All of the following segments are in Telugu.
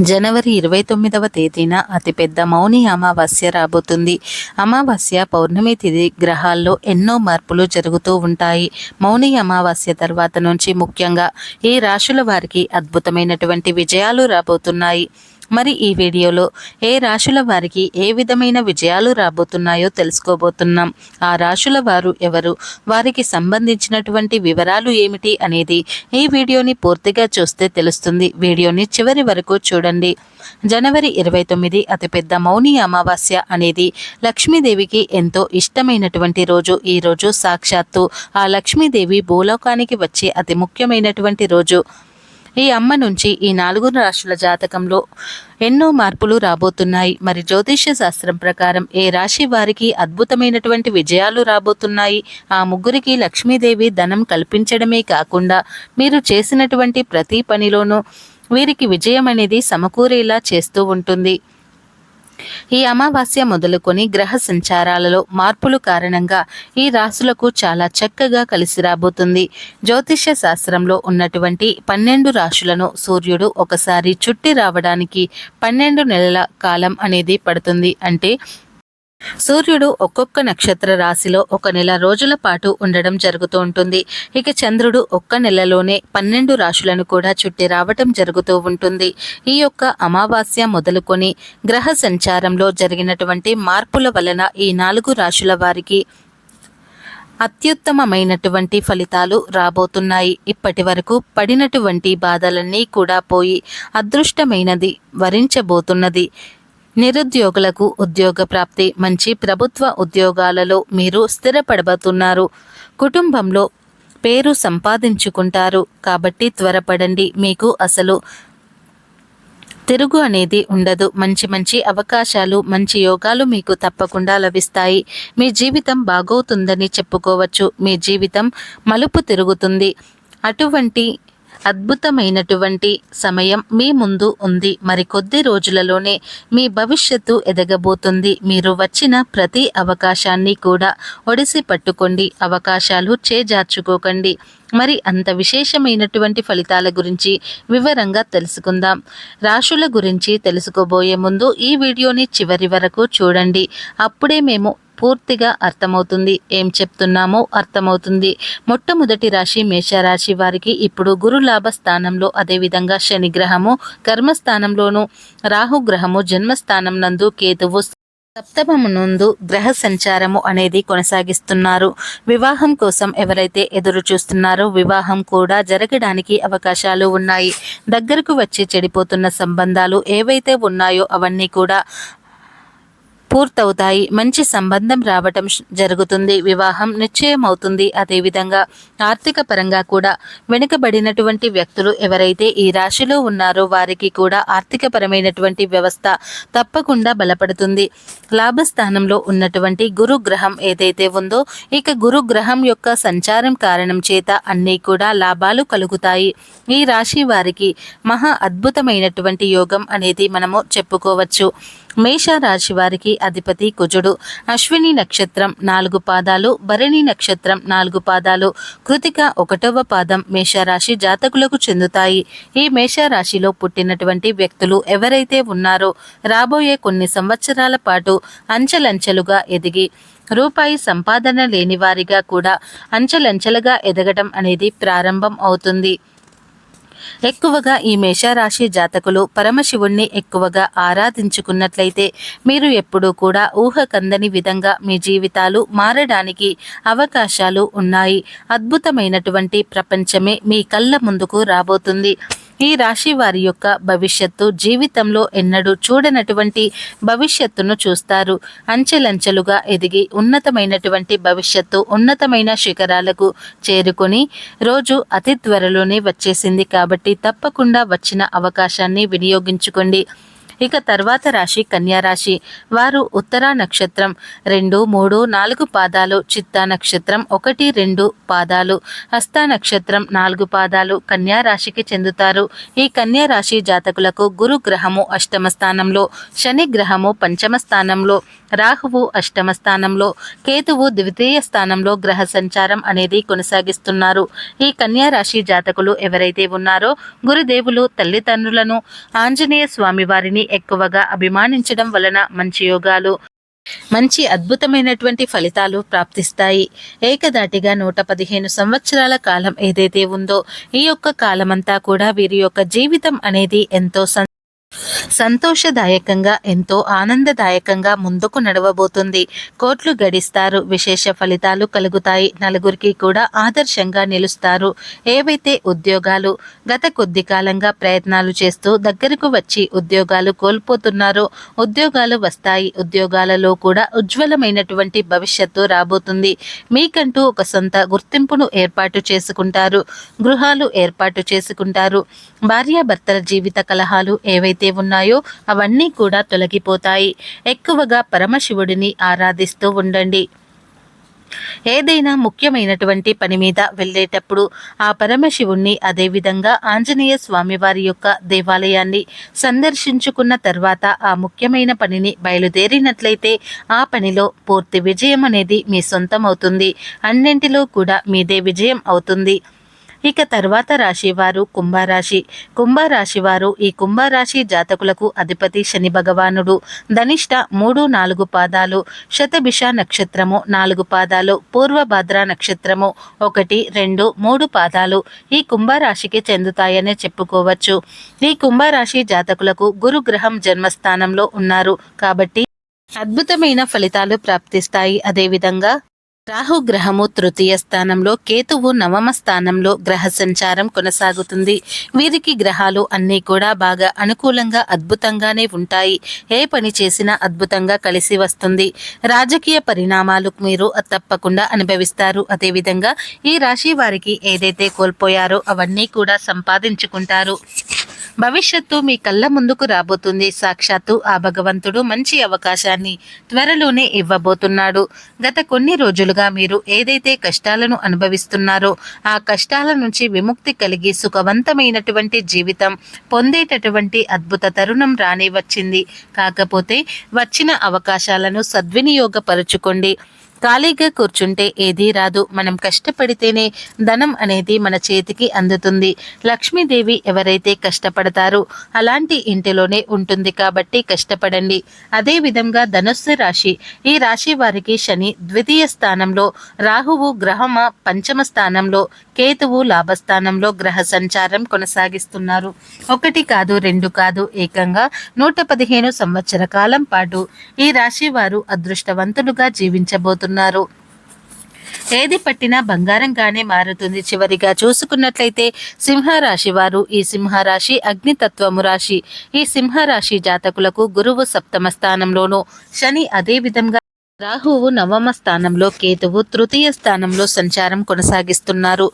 జనవరి ఇరవై తొమ్మిదవ తేదీన అతిపెద్ద మౌని అమావాస్య రాబోతుంది. అమావాస్య పౌర్ణమి తిథి గ్రహాల్లో ఎన్నో మార్పులు జరుగుతూ ఉంటాయి. మౌని అమావాస్య తర్వాత నుంచి ముఖ్యంగా ఈ రాశుల వారికి అద్భుతమైనటువంటి విజయాలు రాబోతున్నాయి. మరి ఈ వీడియోలో ఏ రాశుల వారికి ఏ విధమైన విజయాలు రాబోతున్నాయో తెలుసుకోబోతున్నాం. ఆ రాశుల వారు ఎవరు? వారికి సంబంధించినటువంటి వివరాలు ఏమిటి అనేది ఈ వీడియోని పూర్తిగా చూస్తే తెలుస్తుంది. వీడియోని చివరి వరకు చూడండి. జనవరి ఇరవై తొమ్మిది అతిపెద్ద మౌని అమావాస్య అనేది లక్ష్మీదేవికి ఎంతో ఇష్టమైనటువంటి రోజు. ఈ రోజు సాక్షాత్తు ఆ లక్ష్మీదేవి భూలోకానికి వచ్చే అతి ముఖ్యమైనటువంటి రోజు. ఈ అమ్మ నుంచి ఈ నాలుగు రాశుల జాతకంలో ఎన్నో మార్పులు రాబోతున్నాయి. మరి జ్యోతిష్య శాస్త్రం ప్రకారం ఏ రాశి వారికి అద్భుతమైనటువంటి విజయాలు రాబోతున్నాయి? ఆ ముగ్గురికి లక్ష్మీదేవి ధనం కల్పించడమే కాకుండా మీరు చేసినటువంటి ప్రతి పనిలోనూ వీరికి విజయం అనేది సమకూరేలా చేస్తూ ఉంటుంది. ఈ అమావాస్య మొదలుకొని గ్రహ సంచారాలలో మార్పులు కారణంగా ఈ రాశులకు చాలా చక్కగా కలిసి రాబోతుంది. జ్యోతిష్య శాస్త్రంలో ఉన్నటువంటి పన్నెండు రాశులను సూర్యుడు ఒకసారి చుట్టి రావడానికి పన్నెండు నెలల కాలం అనేది పడుతుంది. అంటే సూర్యుడు ఒక్కొక్క నక్షత్ర రాశిలో ఒక నెల రోజుల పాటు ఉండడం జరుగుతూ ఉంటుంది. ఇక చంద్రుడు ఒక్క నెలలోనే పన్నెండు రాశులను కూడా చుట్టి రావటం జరుగుతూ ఉంటుంది. ఈ యొక్క అమావాస్య మొదలుకొని గ్రహ సంచారంలో జరిగినటువంటి మార్పుల వలన ఈ నాలుగు రాశుల వారికి అత్యుత్తమమైనటువంటి ఫలితాలు రాబోతున్నాయి. ఇప్పటి వరకు పడినటువంటి బాధలన్నీ కూడా పోయి అదృష్టమైనది వరించబోతున్నది. నిరుద్యోగులకు ఉద్యోగ ప్రాప్తి మంచి ప్రభుత్వ ఉద్యోగాలలో మీరు స్థిరపడబోతున్నారు. కుటుంబంలో పేరు సంపాదించుకుంటారు. కాబట్టి త్వరపడండి. మీకు అసలు తిరుగు అనేది ఉండదు. మంచి మంచి అవకాశాలు మంచి యోగాలు మీకు తప్పకుండా లభిస్తాయి. మీ జీవితం బాగవుతుందని చెప్పుకోవచ్చు. మీ జీవితం మలుపు తిరుగుతుంది. అటువంటి అద్భుతమైనటువంటి సమయం మీ ముందు ఉంది. మరి కొద్ది రోజులలోనే మీ భవిష్యత్తు ఎదగబోతుంది. మీరు వచ్చిన ప్రతి అవకాశాన్ని కూడా ఒడిసి పట్టుకోండి. అవకాశాలు చేజార్చుకోకండి. మరి అంత విశేషమైనటువంటి ఫలితాల గురించి వివరంగా తెలుసుకుందాం. రాశుల గురించి తెలుసుకోబోయే ముందు ఈ వీడియోని చివరి వరకు చూడండి. అప్పుడే మేము పూర్తిగా అర్థమవుతుంది. ఏం చెప్తున్నామో అర్థమవుతుంది. మొట్టమొదటి రాశి మేషరాశి వారికి ఇప్పుడు గురులాభ స్థానంలో అదేవిధంగా శనిగ్రహము కర్మస్థానంలోను రాహుగ్రహము జన్మస్థానం నందు కేతువు సప్తమమునందు గ్రహ సంచారము అనేది కొనసాగిస్తున్నారు. వివాహం కోసం ఎవరైతే ఎదురు చూస్తున్నారో వివాహం కూడా జరగడానికి అవకాశాలు ఉన్నాయి. దగ్గరకు వచ్చి చెడిపోతున్న సంబంధాలు ఏవైతే ఉన్నాయో అవన్నీ కూడా పూర్తవుతాయి. మంచి సంబంధం రావటం జరుగుతుంది. వివాహం నిశ్చయం అవుతుంది అదేవిధంగా ఆర్థిక పరంగా కూడా వెనుకబడినటువంటి వ్యక్తులు ఎవరైతే ఈ రాశిలో ఉన్నారో వారికి కూడా ఆర్థిక పరమైనటువంటి వ్యవస్థ తప్పకుండా బలపడుతుంది. లాభస్థానంలో ఉన్నటువంటి గురు గ్రహం ఏదైతే ఉందో ఇక గురు గ్రహం యొక్క సంచారం కారణం చేత అన్నీ కూడా లాభాలు కలుగుతాయి. ఈ రాశి వారికి మహా అద్భుతమైనటువంటి యోగం అనేది మనము చెప్పుకోవచ్చు. మేషరాశి వారికి అధిపతి కుజుడు. అశ్విని నక్షత్రం నాలుగు పాదాలు భరణి నక్షత్రం నాలుగు పాదాలు. కృతిక ఒకటవ పాదం మేషరాశి జాతకులకు చెందుతాయి. ఈ మేషరాశిలో పుట్టినటువంటి వ్యక్తులు ఎవరైతే ఉన్నారో రాబోయే కొన్ని సంవత్సరాల పాటు అంచెలంచెలుగా ఎదిగి రూపాయి సంపాదన లేని వారిగా కూడా అంచెలంచెలుగా ఎదగటం అనేది ప్రారంభం అవుతుంది. ఎక్కువగా ఈ మేషరాశి జాతకులు పరమశివుణ్ణి ఎక్కువగా ఆరాధించుకున్నట్లయితే మీరు ఎప్పుడూ కూడా ఊహ కందని విధంగా మీ జీవితాలు మారడానికి అవకాశాలు ఉన్నాయి. అద్భుతమైనటువంటి ప్రపంచమే మీ కళ్ళ ముందుకు రాబోతుంది. ఈ రాశి వారి యొక్క భవిష్యత్తు జీవితంలో ఎన్నడూ చూడనటువంటి భవిష్యత్తును చూస్తారు. అంచెలంచెలుగా ఎదిగి ఉన్నతమైనటువంటి భవిష్యత్తు ఉన్నతమైన శిఖరాలకు చేరుకొని రోజు అతి త్వరలోనే వచ్చేసింది కాబట్టి తప్పకుండా వచ్చిన అవకాశాన్ని వినియోగించుకోండి. ఇక తర్వాత రాశి కన్యారాశి వారు ఉత్తరా నక్షత్రం రెండు మూడు నాలుగు పాదాలు చిత్తా నక్షత్రం ఒకటి రెండు పాదాలు హస్త నక్షత్రం నాలుగు పాదాలు కన్యారాశికి చెందుతారు. ఈ కన్యారాశి జాతకులకు గురు గ్రహము అష్టమ స్థానంలో శని గ్రహము పంచమ స్థానంలో రాహువు అష్టమ స్థానంలో కేతువు ద్వితీయ స్థానంలో గ్రహ సంచారం అనేది కొనసాగిస్తున్నారు. ఈ కన్యారాశి జాతకులు ఎవరైతే ఉన్నారో గురుదేవులు తల్లిదండ్రులను ఆంజనేయ స్వామి వారిని ఎక్కువగా అభిమానించడం వలన మంచి యోగాలు మంచి అద్భుతమైనటువంటి ఫలితాలు ప్రాప్తిస్తాయి. ఏకదాటిగా నూట పదిహేను సంవత్సరాల కాలం ఏదైతే ఉందో ఈ యొక్క కాలమంతా కూడా వీరి యొక్క జీవితం అనేది ఎంతో సం సంతోషదాయకంగా ఎంతో ఆనందదాయకంగా ముందుకు నడవబోతుంది. కోట్లు గడిస్తారు విశేష ఫలితాలు కలుగుతాయి. నలుగురికి కూడా ఆదర్శంగా నిలుస్తారు. ఏవైతే ఉద్యోగాలు గత కొద్ది కాలంగా ప్రయత్నాలు చేస్తూ దగ్గరకు వచ్చి ఉద్యోగాలు కోల్పోతున్నారో ఉద్యోగాలు వస్తాయి. ఉద్యోగాలలో కూడా ఉజ్వలమైనటువంటి భవిష్యత్తు రాబోతుంది. మీకంటూ ఒక సొంత గుర్తింపును ఏర్పాటు చేసుకుంటారు. గృహాలు ఏర్పాటు చేసుకుంటారు. భార్యాభర్తల జీవిత కలహాలు ఏవైతే ఉన్నాయో అవన్నీ కూడా తొలగిపోతాయి. ఎక్కువగా పరమశివుడిని ఆరాధిస్తూ ఉండండి. ఏదైనా ముఖ్యమైనటువంటి పని మీద వెళ్ళేటప్పుడు ఆ పరమశివుణ్ణి అదేవిధంగా ఆంజనేయ స్వామి వారి యొక్క దేవాలయాన్ని సందర్శించుకున్న తర్వాత ఆ ముఖ్యమైన పనిని బయలుదేరినట్లయితే ఆ పనిలో పూర్తి విజయం అనేది మీ సొంతం అవుతుంది అన్నింటిలో కూడా మీదే విజయం అవుతుంది. ఇక తర్వాత రాశివారు కుంభరాశి. కుంభరాశి వారు ఈ కుంభరాశి జాతకులకు అధిపతి శని భగవానుడు. ధనిష్ట మూడు నాలుగు పాదాలు. శతభిష నక్షత్రము నాలుగు పాదాలు. పూర్వభద్ర నక్షత్రము ఒకటి రెండు మూడు పాదాలు ఈ కుంభరాశికి చెందుతాయనే చెప్పుకోవచ్చు. ఈ కుంభరాశి జాతకులకు గురుగ్రహం జన్మస్థానంలో ఉన్నారు కాబట్టి అద్భుతమైన ఫలితాలు ప్రాప్తిస్తాయి. అదేవిధంగా రాహు గ్రహము తృతీయ స్థానంలో కేతువు నవమ స్థానంలో గ్రహ సంచారం కొనసాగుతుంది. వీరికి గ్రహాలు అన్నీ కూడా బాగా అనుకూలంగా అద్భుతంగానే ఉంటాయి. ఏ పని చేసినా అద్భుతంగా కలిసి వస్తుంది. రాజకీయ పరిణామాలు మీరు తప్పకుండా అనుభవిస్తారు. అదేవిధంగా ఈ రాశి వారికి ఏదైతే కోల్పోయారో అవన్నీ కూడా సంపాదించుకుంటారు. భవిష్యత్తు మీ కళ్ళ ముందుకు రాబోతుంది. సాక్షాత్తు ఆ భగవంతుడు మంచి అవకాశాన్ని త్వరలోనే ఇవ్వబోతున్నాడు. గత కొన్ని రోజులుగా మీరు ఏదైతే కష్టాలను అనుభవిస్తున్నారో ఆ కష్టాల నుంచి విముక్తి కలిగి సుఖవంతమైనటువంటి జీవితం పొందేటటువంటి అద్భుత తరుణం రానే వచ్చింది. కాకపోతే వచ్చిన అవకాశాలను సద్వినియోగపరుచుకోండి. ఖాళీగా కూర్చుంటే ఏదీ రాదు. మనం కష్టపడితేనే ధనం అనేది మన చేతికి అందుతుంది. లక్ష్మీదేవి ఎవరైతే కష్టపడతారో అలాంటి ఇంటిలోనే ఉంటుంది కాబట్టి కష్టపడండి. అదే విధంగా ధనుస్సు రాశి ఈ రాశి వారికి శని ద్వితీయ స్థానంలో రాహువు గ్రహమ పంచమ స్థానంలో కేతువు లాభస్థానంలో గ్రహ సంచారం కొనసాగిస్తున్నారు. ఒకటి కాదు రెండు కాదు ఏకంగా నూట పదిహేను సంవత్సర కాలం పాటు ఈ రాశి వారు అదృష్టవంతులుగా జీవించబోతున్నారు. ఏది పట్టినా బంగారంగానే మారుతుంది చివరిగా. చూసుకున్నట్లయితే సింహరాశి వారు ఈ సింహరాశి అగ్నితత్వము రాశి. ఈ సింహరాశి జాతకులకు గురువు సప్తమ స్థానంలోనూ శని అదే విధంగా రాహువు నవమ స్థానంలో కేతువు తృతీయ స్థానంలో సంచారం కొనసాగిస్తున్నారు.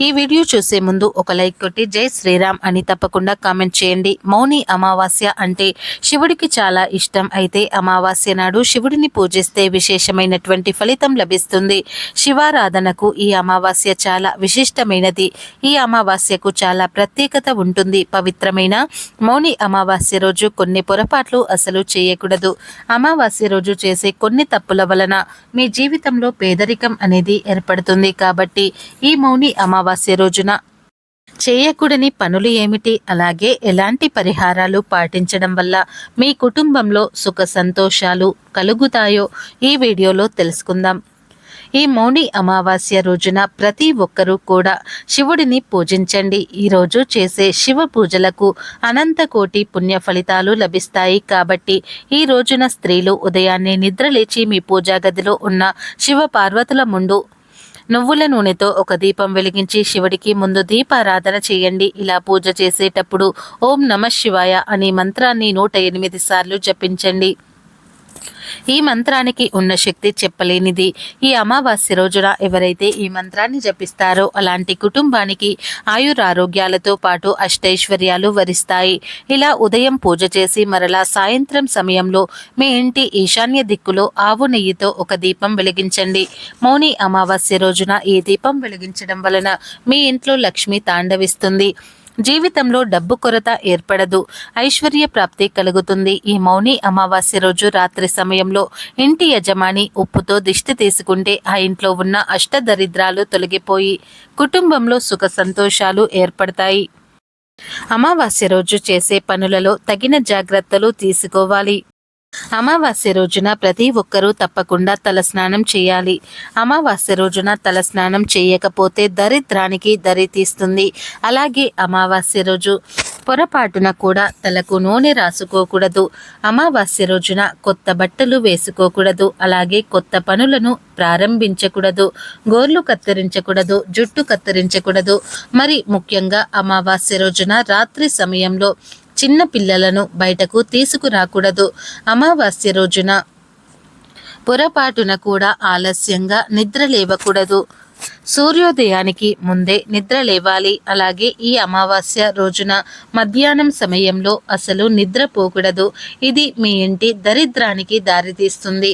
ఈ వీడియో చూసే ముందు ఒక లైక్ కొట్టి జై శ్రీరామ్ అని తప్పకుండా కామెంట్ చేయండి. మౌని అమావాస్య అంటే శివుడికి చాలా ఇష్టం. అయితే అమావాస్య నాడు శివుడిని పూజిస్తే విశేషమైనటువంటి ఫలితం లభిస్తుంది. శివారాధనకు ఈ అమావాస్య చాలా విశిష్టమైనది. ఈ అమావాస్యకు చాలా ప్రత్యేకత ఉంటుంది. పవిత్రమైన మౌని అమావాస్య రోజు కొన్ని పొరపాట్లు అసలు చేయకూడదు. అమావాస్య రోజు చేసే కొన్ని తప్పుల వలన మీ జీవితంలో పేదరికం అనేది ఏర్పడుతుంది. కాబట్టి ఈ మౌని అమావాస్య అమావాస్య రోజున. చేయకూడని పనులు ఏమిటి? అలాగే ఎలాంటి పరిహారాలు పాటించడం వల్ల మీ కుటుంబంలో సుఖ సంతోషాలు కలుగుతాయో ఈ వీడియోలో తెలుసుకుందాం. ఈ మౌని అమావాస్య రోజున ప్రతి ఒక్కరూ కూడా శివుడిని పూజించండి. ఈరోజు చేసే శివ పూజలకు అనంతకోటి పుణ్య ఫలితాలు లభిస్తాయి కాబట్టి ఈ రోజున స్త్రీలు ఉదయాన్నే నిద్రలేచి మీ పూజా గదిలో ఉన్న శివ పార్వతుల ముందు నువ్వుల నూనెతో ఒక దీపం వెలిగించి శివుడికి ముందు దీపారాధన చేయండి. ఇలా పూజ చేసేటప్పుడు ఓం నమ శివాయ అనే మంత్రాన్ని నూట ఎనిమిది సార్లు జపించండి. ఈ మంత్రానికి ఉన్న శక్తి చెప్పలేనిది. ఈ అమావాస్య రోజున ఎవరైతే ఈ మంత్రాన్ని జపిస్తారో అలాంటి కుటుంబానికి ఆయురారోగ్యాలతో పాటు అష్టైశ్వర్యాలు వరిస్తాయి. ఇలా ఉదయం పూజ చేసి మరలా సాయంత్రం సమయంలో మీ ఇంటి ఈశాన్య దిక్కులో ఆవు నెయ్యితో ఒక దీపం వెలిగించండి. మౌని అమావాస్య రోజున ఈ దీపం వెలిగించడం వలన మీ ఇంట్లో లక్ష్మి తాండవిస్తుంది. జీవితంలో డబ్బు కొరత ఏర్పడదు. ఐశ్వర్య ప్రాప్తి కలుగుతుంది. ఈ మౌని అమావాస్య రోజు రాత్రి సమయంలో ఇంటి యజమాని ఉప్పుతో దిష్టి తీసుకుంటే ఆ ఇంట్లో ఉన్న అష్టదరిద్రాలు తొలగిపోయి కుటుంబంలో సుఖ సంతోషాలు ఏర్పడతాయి. అమావాస్య రోజు చేసే పనులలో తగిన జాగ్రత్తలు తీసుకోవాలి. అమావాస్య రోజున ప్రతి ఒక్కరూ తప్పకుండా తలస్నానం చేయాలి. అమావాస్య రోజున తలస్నానం చేయకపోతే దరిద్రానికి దరి తీస్తుంది. అలాగే అమావాస్య రోజు పొరపాటున కూడా తలకు నూనె రాసుకోకూడదు. అమావాస్య రోజున కొత్త బట్టలు వేసుకోకూడదు. అలాగే కొత్త పనులను ప్రారంభించకూడదు. గోర్లు కత్తిరించకూడదు. జుట్టు కత్తిరించకూడదు. మరి ముఖ్యంగా అమావాస్య రోజున రాత్రి సమయంలో చిన్న పిల్లలను బయటకు తీసుకురాకూడదు. అమావాస్య రోజున పొరపాటున కూడా ఆలస్యంగా నిద్ర లేవకూడదు. సూర్యోదయానికి ముందే నిద్ర లేవాలి. అలాగే ఈ అమావాస్య రోజున మధ్యాహ్నం సమయంలో అసలు నిద్రపోకూడదు ఇది మీ ఇంటి దరిద్రానికి దారితీస్తుంది.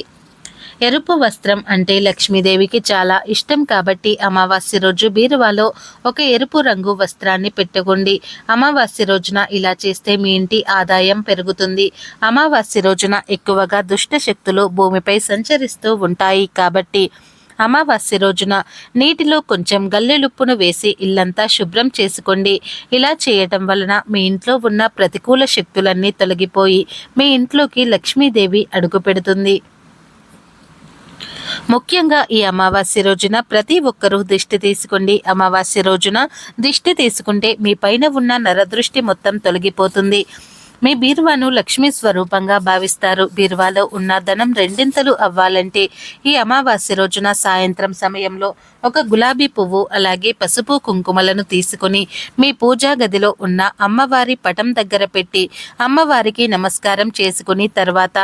ఎరుపు వస్త్రం అంటే లక్ష్మీదేవికి చాలా ఇష్టం కాబట్టి అమావాస్య రోజు బీరువాలో ఒక ఎరుపు రంగు వస్త్రాన్ని పెట్టుకోండి. అమావాస్య రోజున ఇలా చేస్తే మీ ఇంటి ఆదాయం పెరుగుతుంది. అమావాస్య రోజున ఎక్కువగా దుష్ట శక్తులు భూమిపై సంచరిస్తూ ఉంటాయి కాబట్టి అమావాస్య రోజున నీటిలో కొంచెం గల్లెలుప్పును వేసి ఇల్లంతా శుభ్రం చేసుకోండి. ఇలా చేయటం వలన మీ ఇంట్లో ఉన్న ప్రతికూల శక్తులన్నీ తొలగిపోయి మీ ఇంట్లోకి లక్ష్మీదేవి అడుగుపెడుతుంది ముఖ్యంగా ఈ అమావాస్య రోజున ప్రతి ఒక్కరూ దిష్టి తీసుకోండి. అమావాస్య రోజున దిష్టి తీసుకుంటే మీ పైన ఉన్న నరదృష్టి మొత్తం తొలగిపోతుంది. మీ బీరువాను లక్ష్మీ స్వరూపంగా భావిస్తారు. బీరువాలో ఉన్న ధనం రెండింతలు అవ్వాలంటే ఈ అమావాస్య రోజున సాయంత్రం సమయంలో ఒక గులాబీ పువ్వు అలాగే పసుపు కుంకుమలను తీసుకుని మీ పూజా గదిలో ఉన్న అమ్మవారి పటం దగ్గర పెట్టి అమ్మవారికి నమస్కారం చేసుకుని తర్వాత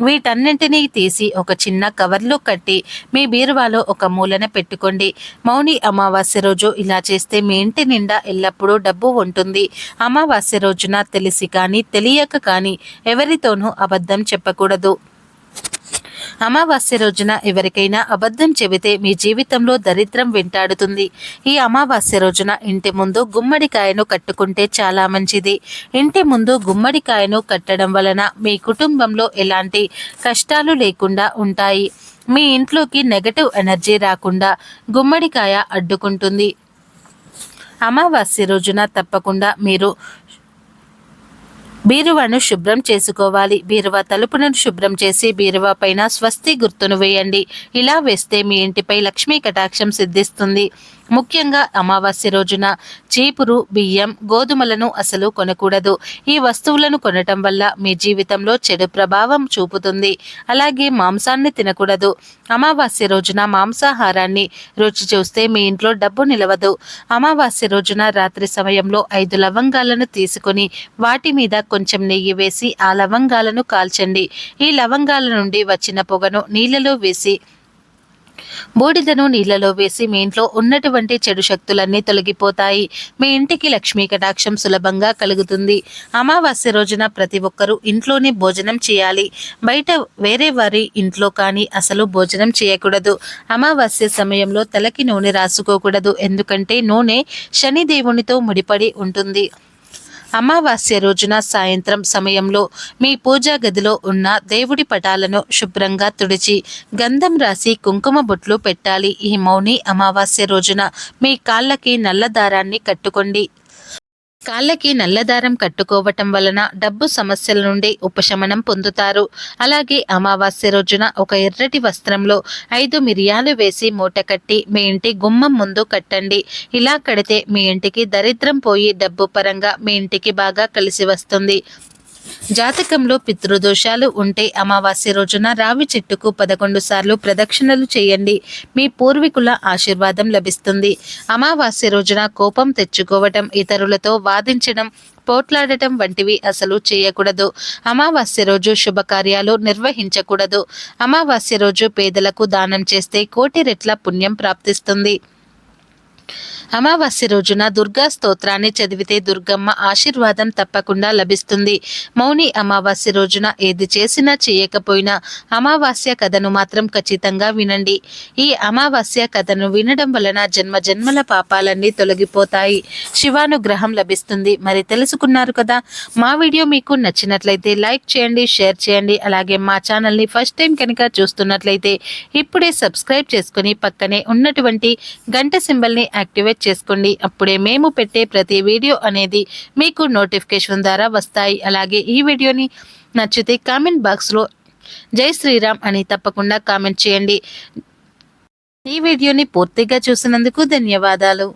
వీటన్నింటినీ తీసి ఒక చిన్న కవర్లో కట్టి మీ బీరువాలో ఒక మూలన పెట్టుకోండి. మౌని అమావాస్య రోజు ఇలా చేస్తే మీ ఇంటి నిండా ఎల్లప్పుడూ డబ్బు ఉంటుంది. అమావాస్య రోజున తెలిసి కానీ తెలియక కానీ ఎవరితోనూ అబద్ధం చెప్పకూడదు. అమావాస్య రోజున ఎవరికైనా అబద్ధం చెబితే మీ జీవితంలో దరిద్రం వెంటాడుతుంది. ఈ అమావాస్య రోజున ఇంటి ముందు గుమ్మడికాయను కట్టుకుంటే చాలా మంచిది. ఇంటి ముందు గుమ్మడికాయను కట్టడం వలన మీ కుటుంబంలో ఎలాంటి కష్టాలు లేకుండా ఉంటాయి. మీ ఇంట్లోకి నెగటివ్ ఎనర్జీ రాకుండా గుమ్మడికాయ అడ్డుకుంటుంది. అమావాస్య రోజున తప్పకుండా మీరు బీరువాను శుభ్రం చేసుకోవాలి. బీరువా తలుపులను శుభ్రం చేసి బీరువా పైన స్వస్తి గుర్తును వేయండి. ఇలా వేస్తే మీ ఇంటిపై లక్ష్మీ కటాక్షం సిద్ధిస్తుంది. ముఖ్యంగా అమావాస్య రోజున చీపురు బియ్యం గోధుమలను అసలు కొనకూడదు. ఈ వస్తువులను కొనటం వల్ల మీ జీవితంలో చెడు ప్రభావం చూపుతుంది. అలాగే మాంసాన్ని తినకూడదు. అమావాస్య రోజున మాంసాహారాన్ని రుచి చూస్తే మీ ఇంట్లో డబ్బు నిలవదు. అమావాస్య రోజున రాత్రి సమయంలో ఐదు లవంగాలను తీసుకొని వాటి మీద కొంచెం నెయ్యి వేసి ఆ లవంగాలను కాల్చండి. ఈ లవంగాల నుండి వచ్చిన పొగను నీళ్ళలో వేసి బూడిదను నీళ్ళలో వేసి మీ ఇంట్లో ఉన్నటువంటి చెడు శక్తులన్నీ తొలగిపోతాయి. మీ ఇంటికి లక్ష్మీ కటాక్షం సులభంగా కలుగుతుంది. అమావాస్య రోజున ప్రతి ఒక్కరూ ఇంట్లోనే భోజనం చేయాలి. బయట వేరే వారి ఇంట్లో కానీ అసలు భోజనం చేయకూడదు. అమావాస్య సమయంలో తలకి నూనె రాసుకోకూడదు. ఎందుకంటే నూనె శనిదేవునితో ముడిపడి ఉంటుంది. అమావాస్య రోజున సాయంత్రం సమయంలో మీ పూజా గదిలో ఉన్న దేవుడి పటాలను శుభ్రంగా తుడిచి గంధం రాసి కుంకుమ బొట్లు పెట్టాలి. ఈ మౌని అమావాస్య రోజున మీ కాళ్ళకి నల్ల దారాన్ని కట్టుకోండి. కాళ్ళకి నల్లదారం కట్టుకోవటం వలన డబ్బు సమస్యల నుండి ఉపశమనం పొందుతారు. అలాగే అమావాస్య రోజున ఒక ఎర్రటి వస్త్రంలో ఐదు మిరియాలు వేసి మూట కట్టి మీ ఇంటి గుమ్మం ముందు కట్టండి. ఇలా కడితే మీ ఇంటికి దరిద్రం పోయి డబ్బు పరంగా మీ ఇంటికి బాగా కలిసి వస్తుంది. జాతకంలో పితృదోషాలు ఉంటే అమావాస్య రోజున రావి చెట్టుకు పదకొండు సార్లు ప్రదక్షిణలు చేయండి. మీ పూర్వీకుల ఆశీర్వాదం లభిస్తుంది. అమావాస్య రోజున కోపం తెచ్చుకోవటం ఇతరులతో వాదించడం పోట్లాడటం వంటివి అసలు చేయకూడదు. అమావాస్య రోజు శుభకార్యాలు నిర్వహించకూడదు. అమావాస్య రోజు పేదలకు దానం చేస్తే కోటి రెట్ల పుణ్యం ప్రాప్తిస్తుంది. అమావాస్య రోజున దుర్గా స్తోత్రాన్ని చదివితే దుర్గమ్మ ఆశీర్వాదం తప్పకుండా లభిస్తుంది. మౌని అమావాస్య రోజున ఏది చేసినా చేయకపోయినా అమావాస్య కథను మాత్రం ఖచ్చితంగా వినండి. ఈ అమావాస్య కథను వినడం వలన జన్మ జన్మల పాపాలన్నీ తొలగిపోతాయి. శివానుగ్రహం లభిస్తుంది. మరి తెలుసుకున్నారు కదా? మా వీడియో మీకు నచ్చినట్లయితే లైక్ చేయండి షేర్ చేయండి. అలాగే మా ఛానల్ని ఫస్ట్ టైం కనుక చూస్తున్నట్లయితే ఇప్పుడే సబ్స్క్రైబ్ చేసుకుని పక్కనే ఉన్నటువంటి గంట సింబల్ని యాక్టివేట్ చేసుకోండి. అప్పుడే మేము పెట్టే ప్రతి వీడియో అనేది మీకు నోటిఫికేషన్ ద్వారా వస్తాయి. అలాగే ఈ వీడియోని నచ్చితే కామెంట్ బాక్స్లో జై శ్రీరామ్ అని తప్పకుండా కామెంట్ చేయండి. ఈ వీడియోని పూర్తిగా చూసినందుకు ధన్యవాదాలు.